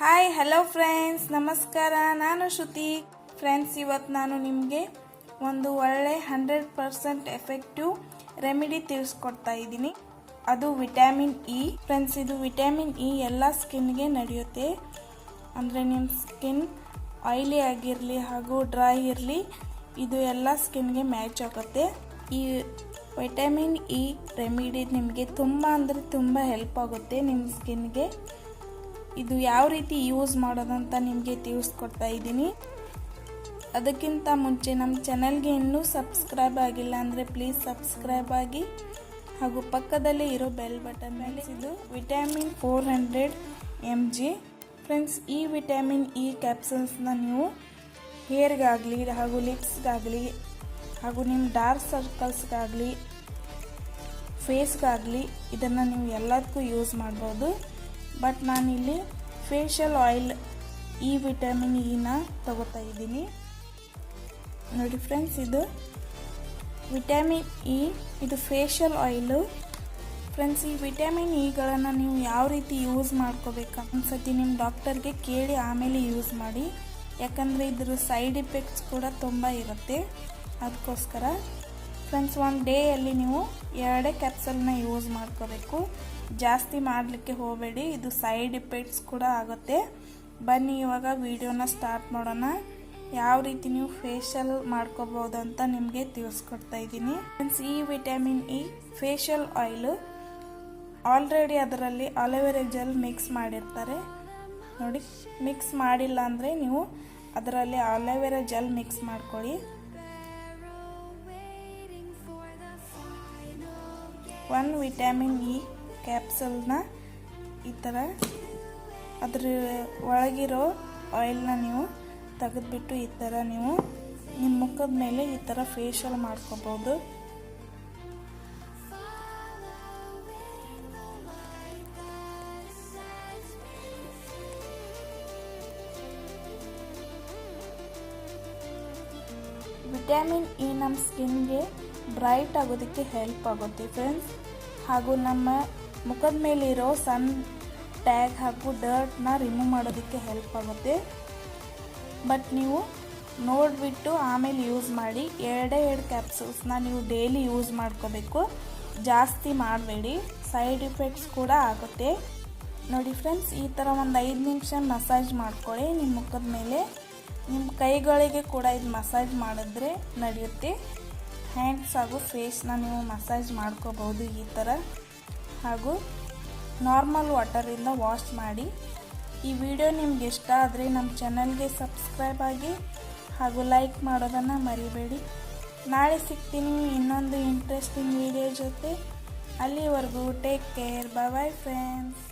Hi hello friends ನಮಸ್ಕಾರ ನಾನು ಶ್ರುತಿ friends ಇವತ್ತು ನಾನು ನಿಮಗೆ ಒಂದು ಒಳ್ಳೆ ಹಂಡ್ರೆಡ್ ಪರ್ಸೆಂಟ್ ಎಫೆಕ್ಟಿವ್ ರೆಮಿಡಿ ತಿಳಿಸ್ಕೊಡ್ತಾ ಇದ್ದೀನಿ. ಅದು ವಿಟಮಿನ್ ಇ ಫ್ರೆಂಡ್ಸ್ ಇದು ವಿಟಮಿನ್ ಇ ಎಲ್ಲ ಸ್ಕಿನ್ಗೆ ನಡೆಯುತ್ತೆ. ಅಂದರೆ ನಿಮ್ಮ ಸ್ಕಿನ್ ಆಯಿಲಿ ಆಗಿರಲಿ ಹಾಗೂ ಡ್ರೈ ಇರಲಿ, ಇದು ಎಲ್ಲ ಸ್ಕಿನ್ಗೆ ಮ್ಯಾಚ್ ಆಗುತ್ತೆ. ಈ ವಿಟಮಿನ್ ಇ ರೆಮಿಡಿ ನಿಮಗೆ ತುಂಬ ಅಂದರೆ ತುಂಬ ಹೆಲ್ಪ್ ಆಗುತ್ತೆ ನಿಮ್ಮ ಸ್ಕಿನ್ಗೆ ಇದು ಯಾವ ರೀತಿ ಯೂಸ್ ಮಾಡೋದಂತ ನಿಮಗೆ ತಿಳಿಸ್ಕೊಡ್ತಾ ಇದ್ದೀನಿ. ಅದಕ್ಕಿಂತ ಮುಂಚೆ ನಮ್ಮ ಚಾನಲ್ಗೆ ಇನ್ನೂ ಸಬ್ಸ್ಕ್ರೈಬ್ ಆಗಿಲ್ಲ ಅಂದರೆ ಪ್ಲೀಸ್ ಸಬ್ಸ್ಕ್ರೈಬ್ ಆಗಿ ಹಾಗೂ ಪಕ್ಕದಲ್ಲೇ ಇರೋ ಬೆಲ್ ಬಟನ್ ಮೇಲೆ ಇದು vitamin four hundred M G friends, ಈ ವಿಟಮಿನ್ ಇ ಕ್ಯಾಪ್ಸಲ್ಸ್ನ ನೀವು ಹೇರ್ಗಾಗಲಿ ಹಾಗೂ ಲಿಪ್ಸ್ಗಾಗಲಿ ಹಾಗೂ ನಿಮ್ಮ ಡಾರ್ಕ್ ಸರ್ಕಲ್ಸ್ಗಾಗಲಿ, ಫೇಸ್ಗಾಗಲಿ ಇದನ್ನು ನೀವು ಎಲ್ಲದಕ್ಕೂ ಯೂಸ್ ಮಾಡ್ಬೋದು. ಬಟ್ ನಾನಿಲ್ಲಿ ಫೇಶಿಯಲ್ ಆಯಿಲ್ ಇ ವಿಟಮಿನ್ ಇನ ತಗೋತಾ ಇದ್ದೀನಿ. ನೋಡಿ ಫ್ರೆಂಡ್ಸ್ ಇದು ವಿಟಮಿನ್ ಇ ಇದು ಫೇಶಿಯಲ್ ಆಯಿಲು ಫ್ರೆಂಡ್ಸ್ ಈ ವಿಟಮಿನ್ ಇಗಳನ್ನು ನೀವು ಯಾವ ರೀತಿ ಯೂಸ್ ಮಾಡ್ಕೋಬೇಕು? ಒಂದ್ಸತಿ ನಿಮ್ಮ ಡಾಕ್ಟರ್ಗೆ ಕೇಳಿ ಆಮೇಲೆ ಯೂಸ್ ಮಾಡಿ. ಯಾಕಂದರೆ ಇದ್ರ ಸೈಡ್ ಇಫೆಕ್ಟ್ಸ್ ಕೂಡ ತುಂಬ ಇರುತ್ತೆ. ಅದಕ್ಕೋಸ್ಕರ ಫ್ರೆಂಡ್ಸ್ ಒಂದು ಡೇಯಲ್ಲಿ ನೀವು ಎರಡೇ ಕ್ಯಾಪ್ಸಲ್ನ ಯೂಸ್ ಮಾಡ್ಕೋಬೇಕು. ಜಾಸ್ತಿ ಮಾಡಲಿಕ್ಕೆ ಹೋಗಬೇಡಿ. ಇದು ಸೈಡ್ ಇಫೆಕ್ಟ್ಸ್ ಕೂಡ ಆಗುತ್ತೆ. ಬನ್ನಿ, ಇವಾಗ ವಿಡಿಯೋನ ಸ್ಟಾರ್ಟ್ ಮಾಡೋಣ. ಯಾವ ರೀತಿ ನೀವು ಫೇಶಿಯಲ್ ಮಾಡ್ಕೋಬೋದು ಅಂತ ನಿಮಗೆ ತಿಳಿಸ್ಕೊಡ್ತಾ ಇದ್ದೀನಿ. ಫ್ರೆಂಡ್ಸ್ ಈ vitamin E facial oil already ಅದರಲ್ಲಿ ಅಲೋವೆರಾ ಜೆಲ್ ಮಿಕ್ಸ್ ಮಾಡಿರ್ತಾರೆ. ನೋಡಿ ಮಿಕ್ಸ್ ಮಾಡಿಲ್ಲ ಅಂದರೆ ನೀವು ಅದರಲ್ಲಿ ಅಲೋವೆರಾ ಜೆಲ್ ಮಿಕ್ಸ್ ಮಾಡ್ಕೊಳ್ಳಿ. ಒನ್ ವಿಟಮಿನ್ ಇ ಕ್ಯಾಪ್ಸಲ್ನ ಈ ಥರ ಅದ್ರ ಒಳಗಿರೋ ಆಯಿಲ್ನ ನೀವು ತೆಗೆದ್ಬಿಟ್ಟು ಈ ಥರ ನೀವು, ನಿಮ್ಮ ಮುಖದ ಮೇಲೆ ಈ ಥರ ಫೇಶಿಯಲ್ ಮಾಡ್ಕೋಬೋದು. ವಿಟಮಿನ್ ಇ ನಮ್ಮ ಸ್ಕಿನ್ಗೆ ಬ್ರೈಟ್ ಆಗೋದಕ್ಕೆ ಹೆಲ್ಪ್ ಆಗುತ್ತೆ ಫ್ರೆಂಡ್ಸ್. ಹಾಗೂ ನಮ್ಮ ಮುಖದ ಮೇಲಿರೋ ಸನ್ ಟ್ಯಾಗ್ ಹಾಗೂ ಡರ್ಟ್ನ ರಿಮೂವ್ ಮಾಡೋದಕ್ಕೆ ಹೆಲ್ಪ್ ಆಗುತ್ತೆ. ಬಟ್ ನೀವು ನೋಡಿಬಿಟ್ಟು ಆಮೇಲೆ ಯೂಸ್ ಮಾಡಿ, ಎರಡೇ ಎರಡು ಕ್ಯಾಪ್ಸೂಲ್ಸ್ನ ನೀವು ಡೈಲಿ ಯೂಸ್ ಮಾಡ್ಕೋಬೇಕು. ಜಾಸ್ತಿ ಮಾಡಬೇಡಿ, ಸೈಡ್ ಇಫೆಕ್ಟ್ಸ್ ಕೂಡ ಆಗುತ್ತೆ. ನೋಡಿ ಫ್ರೆಂಡ್ಸ್, ಈ ಥರ ಒಂದು ಐದು ನಿಮಿಷ ಮಸಾಜ್ ಮಾಡ್ಕೊಳ್ಳಿ, ನಿಮ್ಮ ಮುಖದ ಮೇಲೆ. ನಿಮ್ಮ ಕೈಗಳಿಗೆ ಕೂಡ ಇದು ಮಸಾಜ್ ಮಾಡಿದ್ರೆ ನಡೆಯುತ್ತೆ. ಹ್ಯಾಂಡ್ಸ್ ಹಾಗೂ ಫೇಸ್ನ ನೀವು ಮಸಾಜ್ ಮಾಡ್ಕೋಬೋದು ಈ ಥರ ಹಾಗೂ ನಾರ್ಮಲ್ ವಾಟರಿಂದ ವಾಶ್ ಮಾಡಿ. ಈ ವಿಡಿಯೋ ನಿಮ್ಗೆ ಇಷ್ಟ ಆದರೆ ನಮ್ಮ ಚಾನಲ್ಗೆ ಸಬ್ಸ್ಕ್ರೈಬ್ ಆಗಿ ಹಾಗೂ ಲೈಕ್ ಮಾಡೋದನ್ನು ಮರಿಬೇಡಿ. ನಾಳೆ ಸಿಗ್ತೀನಿ ಇನ್ನೊಂದು ಇಂಟ್ರೆಸ್ಟಿಂಗ್ ವಿಡಿಯೋ ಜೊತೆ. ಅಲ್ಲಿವರೆಗೂ ಟೇಕ್ ಕೇರ್ ಬಾಯ್ ಫ್ರೆಂಡ್ಸ್